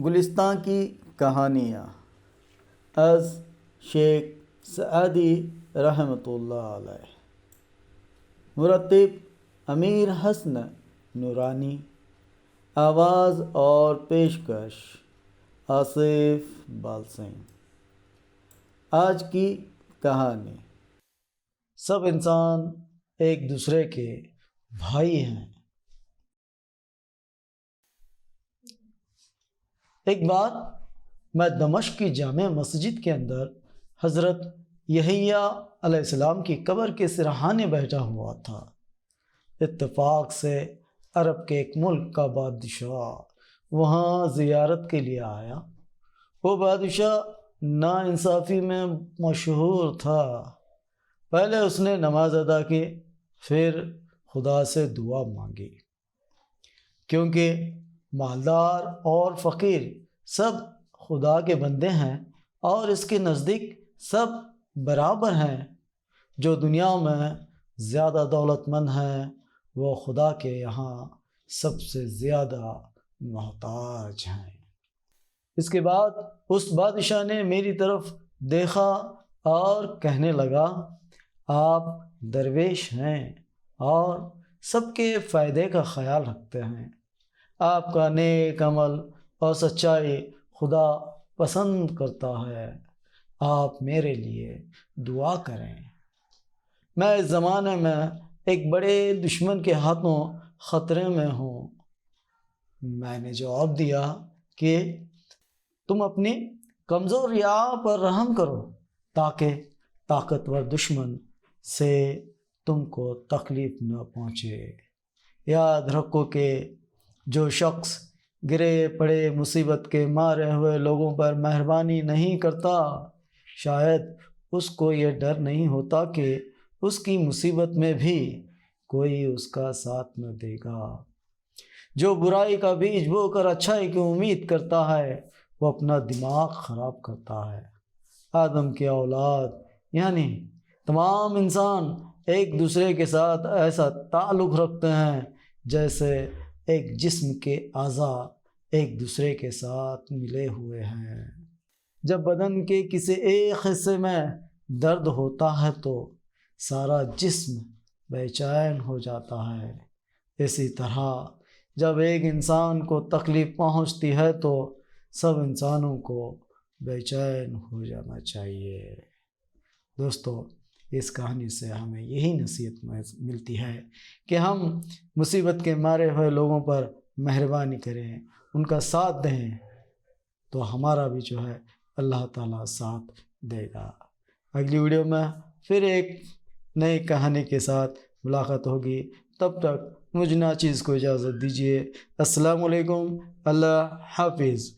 गुलिस्तान की कहानियाँ। अज़ शेख सदी रहमत मुरतब अमीर हसन नूरानी। आवाज़ और पेशकश आसिफ बाल सिंह आज की कहानी। सब इंसान एक दूसरे के भाई हैं। एक बार मैं दमश्क की जाम मस्जिद के अंदर हज़रत यहिया की कब्र के सिरहाने बैठा हुआ था। इत्तेफाक से अरब के एक मुल्क का बादशाह वहाँ ज़ियारत के लिए आया। वो बादशाह नाइंसाफ़ी में मशहूर था। पहले उसने नमाज़ अदा की, फिर खुदा से दुआ मांगी। क्योंकि मालदार और फ़कीर, सब खुदा के बंदे हैं और इसके नज़दीक सब बराबर हैं। जो दुनिया में ज़्यादा दौलतमंद हैं, वो खुदा के यहाँ सबसे ज़्यादा मोहताज हैं। इसके बाद उस बादशाह ने मेरी तरफ़ देखा और कहने लगा, आप दरवेश हैं और सबके फ़ायदे का ख्याल रखते हैं। आपका नेक अमल और सच्चाई खुदा पसंद करता है। आप मेरे लिए दुआ करें। मैं इस ज़माने में एक बड़े दुश्मन के हाथों ख़तरे में हूँ। मैंने जवाब दिया कि तुम अपनी कमज़ोर रिया पर रहम करो ताकि ताकतवर दुश्मन से तुमको तकलीफ़ न पहुँचे। याद रखो कि जो शख्स गिरे पड़े मुसीबत के मारे हुए लोगों पर मेहरबानी नहीं करता, शायद उसको ये डर नहीं होता कि उसकी मुसीबत में भी कोई उसका साथ न देगा। जो बुराई का बीज बोकर अच्छाई की उम्मीद करता है, वो अपना दिमाग ख़राब करता है। आदम की औलाद, यानी तमाम इंसान एक दूसरे के साथ ऐसा ताल्लुक़ रखते हैं, जैसे एक जिस्म के अज़ा एक दूसरे के साथ मिले हुए हैं। जब बदन के किसी एक हिस्से में दर्द होता है तो सारा जिस्म बेचैन हो जाता है। इसी तरह जब एक इंसान को तकलीफ़ पहुँचती है तो सब इंसानों को बेचैन हो जाना चाहिए। दोस्तों इस कहानी से हमें यही नसीहत मिलती है कि हम मुसीबत के मारे हुए लोगों पर मेहरबानी करें, उनका साथ दें तो हमारा भी जो है अल्लाह ताला साथ देगा। अगली वीडियो में फिर एक नई कहानी के साथ मुलाकात होगी। तब तक मुझ ना चीज़ को इजाज़त दीजिए। अस्सलाम वालेकुम अल्लाह हाफिज़।